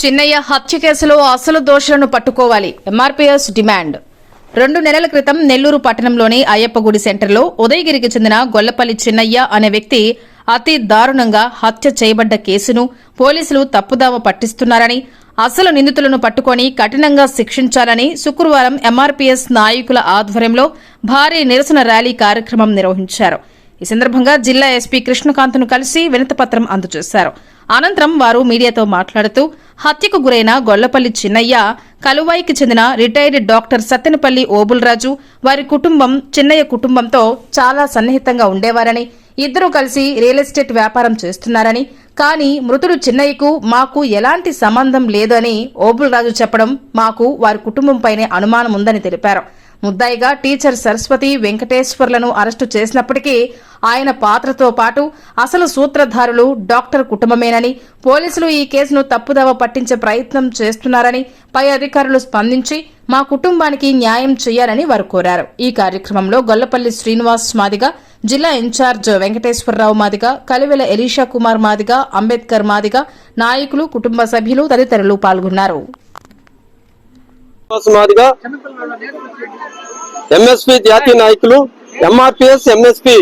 చిన్నయ్య హత్య కేసులో అసలు దోషులను పట్టుకోవాలి. MRPS demand. రెండు నెలల క్రితం నెల్లూరు పట్టణంలోని అయ్యప్పగుడి సెంటర్లో ఉదయగిరికి చెందిన గొల్లపల్లి చిన్నయ్య అనే వ్యక్తి అతి దారుణంగా హత్య చేయబడ్డ కేసును పోలీసులు తప్పుదావ పట్టిస్తున్నారని అసలు నిందితులను పట్టుకొని కఠినంగా శిక్షించాలని శుక్రవారం ఎంఆర్పీఎస్ నాయకుల ఆధ్వర్యంలో భారీ నిరసన ర్యాలీ కార్యక్రమం నిర్వహించారు. ఈ సందర్భంగా జిల్లా ఎస్పీ కృష్ణకాంత్ను కలిసి వినతిపత్రం అందజేశారు. అనంతరం వారు మీడియాతో మాట్లాడుతూ హత్యకు గురైన గొల్లపల్లి చిన్నయ్య కలువాయికి చెందిన రిటైర్డ్ డాక్టర్ సత్తెనపల్లి ఓబుల్రాజు వారి కుటుంబం చిన్నయ్య కుటుంబంతో చాలా సన్నిహితంగా ఉండేవారని ఇద్దరూ కలిసి రియల్ ఎస్టేట్ వ్యాపారం చేస్తున్నారని కానీ మృతుడు చిన్నయ్యకు మాకు ఎలాంటి సంబంధం లేదని ఓబుల్రాజు చెప్పడం మాకు వారి కుటుంబంపైనే అనుమానం ఉందని తెలిపారు. ముద్దాయిగా టీచర్ సరస్వతి వెంకటేశ్వర్లను అరెస్టు చేసినప్పటికీ ఆయన పాత్రతో పాటు అసలు సూత్రధారులు డాక్టర్ కుటుంబమేనని పోలీసులు ఈ కేసును తప్పుదవ పట్టించే ప్రయత్నం చేస్తున్నారని పై అధికారులు స్పందించి మా కుటుంబానికి న్యాయం చేయాలని వారు కోరారు. ఈ కార్యక్రమంలో గొల్లపల్లి శ్రీనివాస్ మాదిగ జిల్లా ఇన్ఛార్జ్ వెంకటేశ్వరరావు మాదిగ కలివెల ఎలీషా కుమార్ మాదిగ అంబేద్కర్ మాదిగ నాయకులు కుటుంబ సభ్యులు తదితరులు పాల్గొన్నారు. శ్రీనివాస్ మాదిగా ఎంఎస్పి జాతీయ నాయకులు ఎంఆర్పిఎస్ ఎంఎస్పి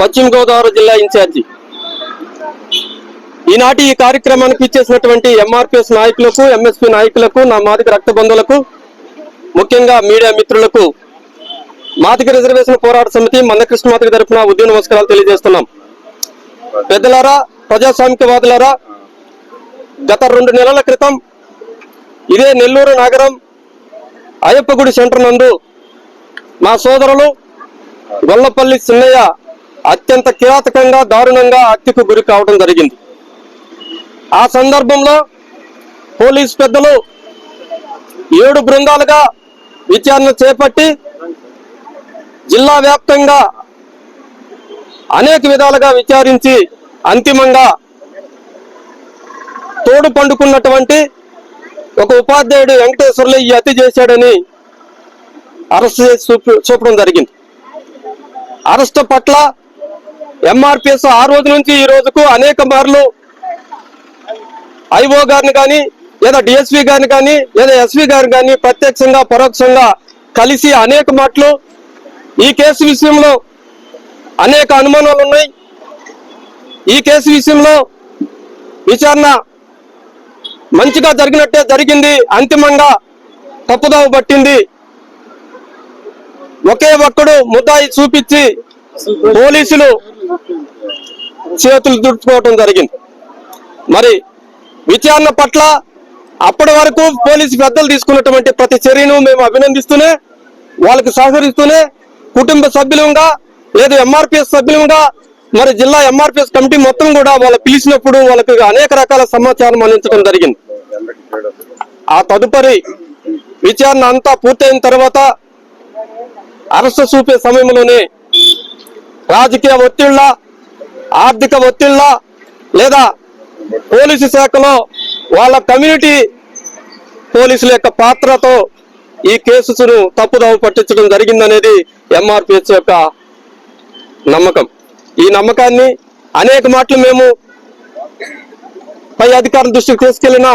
పశ్చిమ గోదావరి జిల్లా ఇన్ఛార్జి. ఈనాటి ఈ కార్యక్రమానికి ఇచ్చేసినటువంటి ఎంఆర్పిఎస్ నాయకులకు ఎంఎస్పి నాయకులకు నా మాదిక రక్త బంధువులకు ముఖ్యంగా మీడియా మిత్రులకు మాదిక రిజర్వేషన్ పోరాట సమితి మందకృష్ణ మాదిక తరఫున ఉద్యమ నమస్కారాలు తెలియజేస్తున్నాం. పెద్దలారా ప్రజాస్వామికవాదులారా గత రెండు నెలల క్రితం ఇదే నెల్లూరు నగరం అయ్యప్పగుడి సెంటర్ నందు మా సోదరులు గొల్లపల్లి చిన్నయ్య అత్యంత కిరాతకంగా దారుణంగా హత్యకు గురి కావడం జరిగింది. ఆ సందర్భంలో పోలీస్ పెద్దలు ఏడు బృందాలుగా విచారణ చేపట్టి జిల్లా వ్యాప్తంగా అనేక విధాలుగా విచారించి అంతిమంగా తోడు పండుకున్నటువంటి ఒక ఉపాధ్యాయుడు వెంకటేశ్వర్లు ఈ హత్య చేశాడని అరెస్ట్ చేసి చూపడం జరిగింది. అరెస్ట్ పట్ల ఎంఆర్పిఎస్ ఆ రోజు నుంచి ఈ రోజుకు అనేక మార్లు ఐఓ గారిని కానీ లేదా డిఎస్పి గారిని కానీ లేదా ఎస్పీ గారిని కానీ ప్రత్యక్షంగా పరోక్షంగా కలిసి అనేక మాటలు ఈ కేసు విషయంలో అనేక అనుమానాలు ఉన్నాయి. ఈ కేసు విషయంలో విచారణ మంచిగా జరిగినట్టే జరిగింది. అంతిమంగా తప్పుదోవ పట్టింది. ఒకే ఒక్కడు ముద్దాయి చూపించి పోలీసులు చేతులు దుడుచుకోవటం జరిగింది. మరి విచారణ పట్ల అప్పటి వరకు పోలీసు పెద్దలు తీసుకున్నటువంటి ప్రతి చర్యను మేము అభినందిస్తూనే వాళ్ళకి సహకరిస్తూనే కుటుంబ సభ్యులంగా లేదు ఎంఆర్పిఎస్ సభ్యులంగా మరి జిల్లా ఎంఆర్పిఎస్ కమిటీ మొత్తం కూడా వాళ్ళు పిలిచినప్పుడు వాళ్ళకి అనేక రకాల సమాచారం అందించడం జరిగింది. ఆ తదుపరి విచారణ అంతా పూర్తయిన తర్వాత అరెస్ట్ చూపే సమయంలోనే రాజకీయ ఒత్తిళ్ళ ఆర్థిక ఒత్తిళ్ళ లేదా పోలీసు శాఖలో వాళ్ళ కమ్యూనిటీ పోలీసుల యొక్క పాత్రతో ఈ కేసును తప్పుదోవ పట్టించడం జరిగిందనేది ఎంఆర్పిఎస్ యొక్క నమ్మకం. ఈ నమ్మకాన్ని అనేక మాటలు మేము పై అధికారుల దృష్టికి తీసుకెళ్ళిన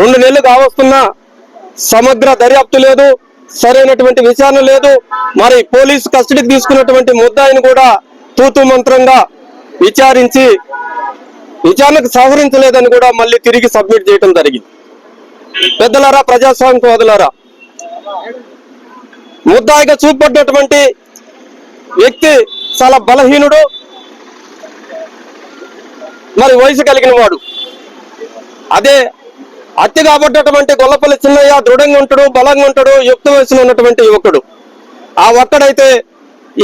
రెండు నెలలు కావస్తున్నా సమగ్ర దర్యాప్తు లేదు సరైనటువంటి విచారణ లేదు. మరి పోలీసు కస్టడీకి తీసుకున్నటువంటి ముద్దాయిని కూడా తూతు మంత్రంగా విచారించి విచారణకు సహకరించలేదని కూడా మళ్ళీ తిరిగి సబ్మిట్ చేయడం జరిగింది. పెద్దలారా ప్రజాస్వామికవాదులారా ముద్దాయిగా చూపబడినటువంటి వ్యక్తి చాలా బలహీనుడు మరి వయసు కలిగిన వాడు. అదే అతి కాబడ్డటువంటి గొల్లపల్లి చిన్నయ్య దృఢంగా ఉంటాడు బలంగా ఉంటాడు యుక్త వయసులో ఉన్నటువంటి యువకుడు. ఆ ఒక్కడైతే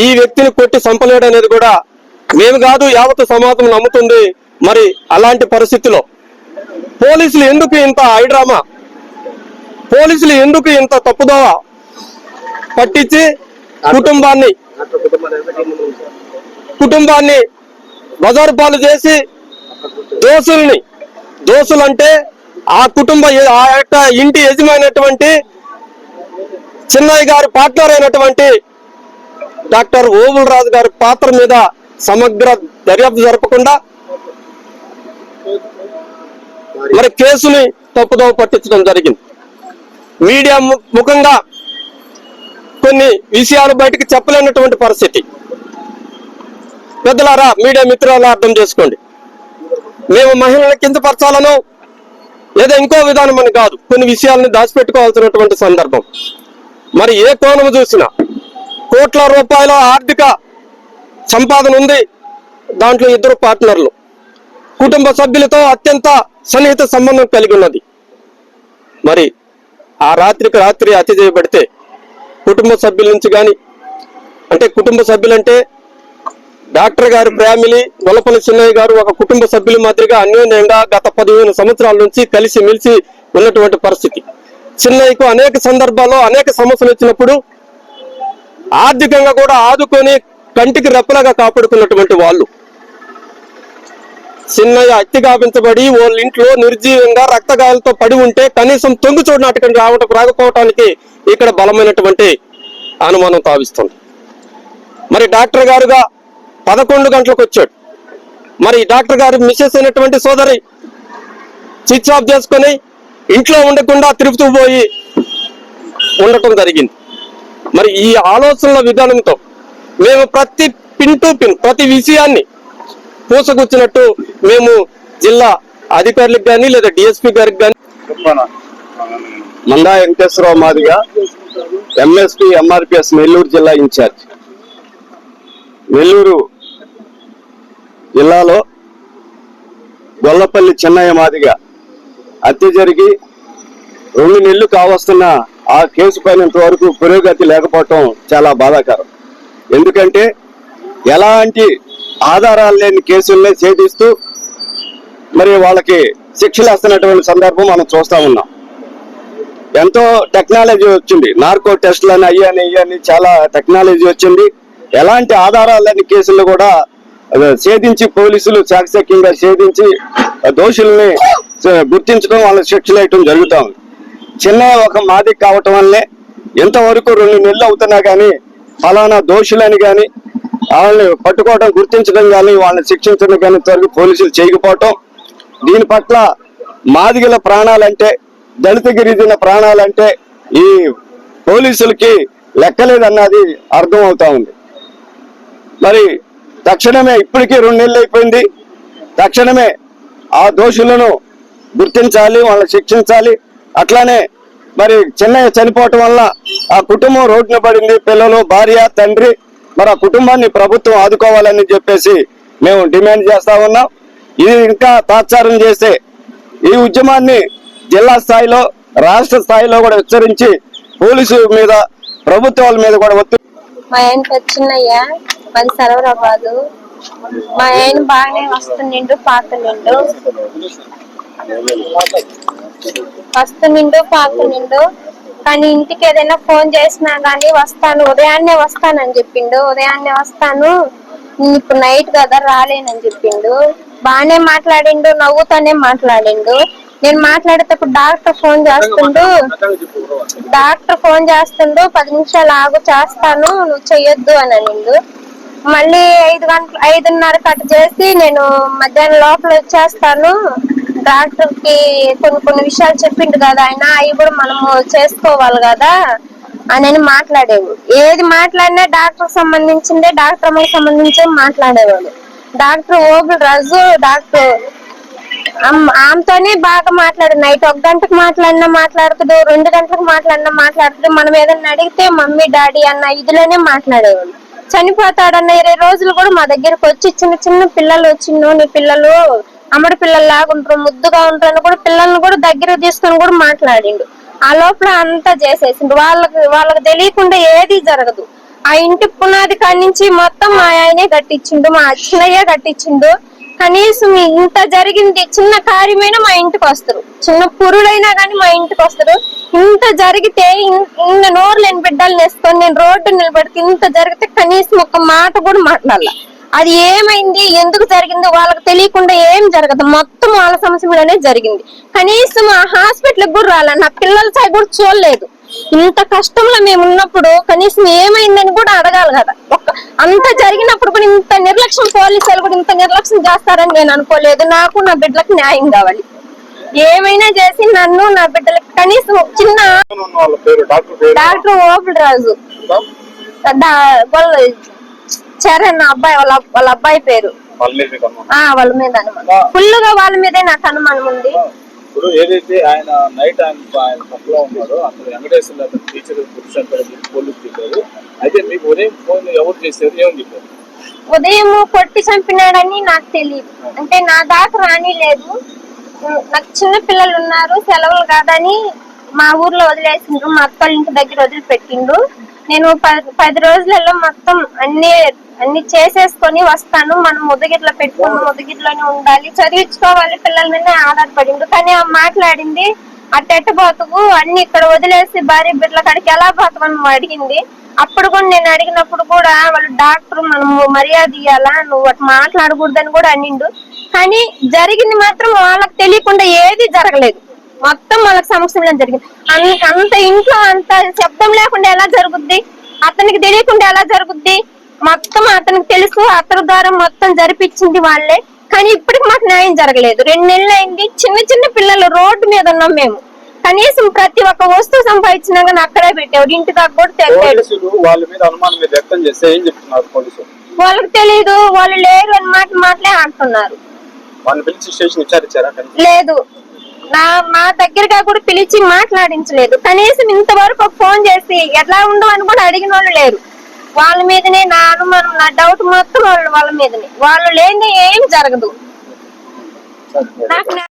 ఈ వ్యక్తిని కొట్టి చంపలేడు అనేది కూడా మేము కాదు యావత్ సమాజం నమ్ముతుంది మరి అలాంటి పరిస్థితిలో. పోలీసులు ఎందుకు ఇంత హైడ్రామా పోలీసులు ఎందుకు ఇంత తప్పుదోవ పట్టించి కుటుంబాన్ని కుటుంబాన్ని బజారు పాలు చేసి దోషుల్ని దోషులంటే ఆ కుటుంబ ఆ యొక్క ఇంటి యజమానటువంటి చిన్నయ్య గారి పార్ట్నర్ అయినటువంటి డాక్టర్ ఓబుల్ రాజు గారి పాత్ర మీద సమగ్ర దర్యాప్తు జరపకుండా మరి కేసుని తప్పుదోవ పట్టించడం జరిగింది. మీడియా ము- ముఖంగా కొన్ని విషయాలు బయటకు చెప్పలేనటువంటి పరిస్థితి. పెద్దలారా మీడియా మిత్రులారా అర్థం చేసుకోండి. మేము మహిళలను కిందపరచాలనో లేదా ఇంకో విధానం అని కాదు. కొన్ని విషయాలను దాచిపెట్టుకోవాల్సినటువంటి సందర్భం. మరి ఏ కోణం చూసినా కోట్ల రూపాయల ఆర్థిక సంపాదన ఉంది దాంట్లో ఇద్దరు పార్ట్నర్లు. కుటుంబ సభ్యులతో అత్యంత సన్నిహిత సంబంధం కలిగి ఉన్నది. మరి ఆ రాత్రికి రాత్రి అతి చేయబడితే కుటుంబ సభ్యుల నుంచి కానీ అంటే కుటుంబ సభ్యులంటే డాక్టర్ గారి ఫ్యామిలీ గొల్లపల్లి చిన్నయ్య గారు ఒక కుటుంబ సభ్యుల మాదిరిగా అన్యోన్యంగా గత పదిహేను సంవత్సరాల నుంచి కలిసి మెలిసి ఉన్నటువంటి పరిస్థితి. చిన్నయ్యకు అనేక సందర్భాల్లో అనేక సమస్యలు వచ్చినప్పుడు ఆర్థికంగా కూడా ఆదుకొని కంటికి రెప్పలాగా కాపాడుకున్నటువంటి వాళ్ళు. చిన్నయ్య అత్తిగాపించబడి వాళ్ళ ఇంట్లో నిర్జీవంగా రక్తగాయాలతో పడి ఉంటే కనీసం తొంగి చూడు నాటకం రావటం రాకపోవటానికి ఇక్కడ బలమైనటువంటి అనుమానం తావిస్తుంది. మరి డాక్టర్ గారుగా పదకొండు గంటలకు వచ్చాడు. మరి ఈ డాక్టర్ గారు మిస్సెస్ అయినటువంటి సోదరి స్విచ్ ఆఫ్ చేసుకొని ఇంట్లో ఉండకుండా తిరుగుతూ పోయి ఉండటం జరిగింది. మరి ఈ ఆలోచనల విధానంతో మేము ప్రతి పిన్ టు పిన్ ప్రతి విషయాన్ని పూసగుచ్చినట్టు మేము జిల్లా అధికారులకు కానీ లేదా డిఎస్పీ గారికి కానీ మందా వెంకటేశ్వరరావు మాదిగా ఎంఎస్పి ఎంఆర్పిఎస్ నెల్లూరు జిల్లా ఇన్ఛార్జ్. నెల్లూరు జిల్లాలో గొల్లపల్లి చెన్నయ్య మాదిగా హత్య జరిగి రెండు నెలలు కావస్తున్న ఆ కేసు పైన ఇంతవరకు పురోగతి లేకపోవటం చాలా బాధాకరం. ఎందుకంటే ఎలాంటి ఆధారాలు లేని కేసుల్ని ఛేదిస్తూ మరి వాళ్ళకి శిక్షలు వస్తున్నటువంటి సందర్భం మనం చూస్తూ ఉన్నాం. ఎంతో టెక్నాలజీ వచ్చింది. నార్కో టెస్ట్లు అని అయ్యని ఇయ్యని చాలా టెక్నాలజీ వచ్చింది. ఎలాంటి ఆధారాలు లేని కేసులు కూడా ఛేదించి పోలీసులు చాకచక్యంగా ఛేదించి ఆ, దోషుల్ని గుర్తించడం వాళ్ళ శిక్షలు వేయటం ఉంది. చిన్న ఒక మాది కావటం వల్లే ఇంతవరకు రెండు నెలలు అవుతున్నా కానీ ఫలానా దోషులని కానీ వాళ్ళని పట్టుకోవడం గుర్తించడం కానీ వాళ్ళని శిక్షించడం కానీ ఇంతవరకు పోలీసులు చేయకపోవటం దీని పట్ల మాదిగల ప్రాణాలంటే దళిత గిరిజన ప్రాణాలంటే ఈ పోలీసులకి లెక్కలేదన్నది అర్థం అవుతా ఉంది. మరి తక్షణమే ఇప్పటికీ రెండు నెలలు అయిపోయింది. తక్షణమే ఆ దోషులను గుర్తించాలి వాళ్ళని శిక్షించాలి. అట్లానే మరి చెన్నై చనిపోవటం వల్ల ఆ కుటుంబం రోడ్డున పడింది. పిల్లలు భార్య తండ్రి మరి ఆ కుటుంబాన్ని ప్రభుత్వం ఆదుకోవాలని చెప్పేసి మేము డిమాండ్ చేస్తా ఉన్నాం. ఇది ఇంకా తాత్సారం చేస్తే ఈ ఉద్యమాన్ని జిల్లా స్థాయిలో రాష్ట్ర స్థాయిలో కూడా హెచ్చరించి పోలీసు మీద ప్రభుత్వాల మీద కూడా ఒత్తిడి మా ఆయన మాది సర్వరాబాదు మా ఆయన బాగానే వస్తుండిండు పాతుండిండు వస్తుండిండు పాతుండిండు కానీ ఇంటికి ఏదైనా ఫోన్ చేసినా గానీ వస్తాను ఉదయాన్నే వస్తానని చెప్పిండు. ఉదయాన్నే వస్తాను ఇప్పుడు నైట్ కదా రాలేనని చెప్పిండు. బాగానే మాట్లాడిండు నవ్వుతోనే మాట్లాడిండు. నేను మాట్లాడేటప్పుడు డాక్టర్ ఫోన్ చేస్తుండు. డాక్టర్ ఫోన్ చేస్తుండు పది నిమిషాలు ఆగు చేస్తాను నువ్వు చెయ్యొద్దు అని అనిండు. మళ్ళీ ఐదు గంటలు ఐదున్నర కట్ చేసి నేను మధ్యాహ్నం లోపల వచ్చేస్తాను. డాక్టర్కి కొన్ని కొన్ని విషయాలు చెప్పిండు కదా ఆయన అవి కూడా మనము చేసుకోవాలి కదా అని అని ఏది మాట్లాడినా డాక్టర్ సంబంధించిందే డాక్టర్ అమ్మకి సంబంధించి మాట్లాడేవాడు. డాక్టర్ ఓబుల్ రాజు డాక్టర్ ఆమెతోనే బాగా మాట్లాడు. నైట్ ఒక గంటకు మాట్లాడినా మాట్లాడుతుడు రెండు గంటలకు మాట్లాడినా మాట్లాడుతుడు. మనం ఏదైనా అడిగితే మమ్మీ డాడీ అన్న ఇదిలోనే మాట్లాడేవాళ్ళు. చనిపోతాడన్న ఇరవై రోజులు కూడా మా దగ్గరకు వచ్చి చిన్న చిన్న పిల్లలు వచ్చిండు నీ పిల్లలు అమ్మడి పిల్లలు లాగా ఉంటారు ముద్దుగా ఉంటారు అని కూడా పిల్లల్ని కూడా దగ్గర తీసుకొని కూడా మాట్లాడిండు. ఆ లోపల అంతా చేసేసిండు. వాళ్ళకి వాళ్ళకి తెలియకుండా ఏది జరగదు. ఆ ఇంటి పునాది కాడి నుంచి మొత్తం మా ఆయనే కట్టించిండు మా అచ్చినయ్య కట్టించిండు. కనీసం ఇంత జరిగింది చిన్న కార్యమైనా మా ఇంటికి వస్తారు. చిన్న పురుడైనా కానీ మా ఇంటికి వస్తారు. ఇంత జరిగితే ఇన్- ఇన్న నోరు లేని బిడ్డలు నేస్తాను నేను రోడ్డు నిలబడితే ఇంత జరిగితే కనీసం ఒక మాట కూడా మాట్లాడాల. అది ఏమైంది? ఎందుకు జరిగింది వాళ్ళకి తెలియకుండా ఏం జరగదు. మొత్తం వాళ్ళ సమస్య మీదనే జరిగింది. కనీసం ఆ హాస్పిటల్ కూడా రాలే. నా పిల్లల సై కూడా చూడలేదు. ఇంత కష్టంలో మేము ఉన్నప్పుడు కనీసం ఏమైందని కూడా అడగాలి కదా. ఒక్క అంత జరిగినప్పుడు కూడా ఇంత నిర్లక్ష్యం పోలీసులు కూడా ఇంత నిర్లక్ష్యం చేస్తారని నేను అనుకోలేదు. నాకు నా బిడ్డలకు న్యాయం కావాలి. ఏమైనా చేసి నన్ను నా బిడ్డలకి కనీసం చిన్న డాక్టర్ ఓపుల్ రాజు చరణ్ అబ్బాయి వాళ్ళ వాళ్ళ అబ్బాయి పేరు. వాళ్ళ మీద అనుమానం? ఫుల్గా వాళ్ళ మీదే నాకు అనుమానం ఉంది. ఇప్పుడు ఏదైతే ఆయన నైట్ ఆయన ఆయన పక్కలో ఉన్నాడో అతను వెంకటేశ్వర టీచర్ పురుషంకర్ పోలీసు చెప్పారు. అయితే మీకు ఉదయం ఫోన్ ఎవరు చేశారు? ఏమని చెప్పారు? ఉదయం కొట్టి చంపినాడని నాకు తెలియదు. అంటే నా దాకా రాని లేదు నాకు చిన్న పిల్లలు ఉన్నారు సెలవులు కాదని మా ఊర్లో వదిలేసిండ్రు మా అక్క ఇంటి దగ్గర వదిలిపెట్టిండ్రు. నేను ప- పది రోజులలో మొత్తం అన్ని అన్ని చేసేసుకొని వస్తాను. మనం ముదగిట్లో పెట్టుకుని ముదగిట్లోనే ఉండాలి. చదివించుకోవాలి పిల్లల మీద ఆధారపడిండు కానీ ఆ మాట్లాడింది అట్టెట్ట బతుకు అన్ని ఇక్కడ వదిలేసి భార్య బిడ్డల కాడికి ఎలా బతకమని అడిగింది. అప్పుడు కూడా నేను అడిగినప్పుడు కూడా వాళ్ళు డాక్టర్ మనము మర్యాద ఇయ్యాలా? నువ్వు అటు మాట్లాడకూడదని కూడా అనిండు. కానీ జరిగింది మాత్రం వాళ్ళకి తెలియకుండా ఏది జరగలేదు. మొత్తం వాళ్ళకి సమస్యలు జరిగింది. అంత అంత ఇంట్లో అంత శబ్దం లేకుండా ఎలా జరుగుద్ది? అతనికి తెలియకుండా ఎలా జరుగుద్ది? మొత్తం అతనికి తెలుసు. అతని ద్వారా మొత్తం జరిపించింది వాళ్ళే. కానీ ఇప్పటికి మాకు న్యాయం జరగలేదు. రెండు నెలలు అయింది చిన్న చిన్న పిల్లలు రోడ్డు మీద ఉన్నాం మేము. కనీసం ప్రతి ఒక్క వస్తువు సంపాదించినా కానీ అక్కడే పెట్టాడు ఇంటి దాకా కూడా పోలీసులు వాళ్ళ మీద అనుమానం వ్యక్తం చేస్తే ఏం చెప్తున్నారు పోలీసులు? వాళ్ళకి తెలియదు వాళ్ళు లేరు అని మాట మాటలే పిలిచి స్టేషన్ విచారించారా? కనీసం? లేదు. నా మా దగ్గరగా కూడా పిలిచి మాట్లాడించలేదు. కనీసం ఇంతవరకు ఒక ఫోన్ చేసి ఎట్లా ఉందో అని కూడా అడిగిన వాళ్ళు లేరు. వాళ్ళ మీదనే నా అనుమానం నా డౌట్ మొత్తం వాళ్ళ వాళ్ళ మీదనే. వాళ్ళు లేని ఏం జరగదు. నాకు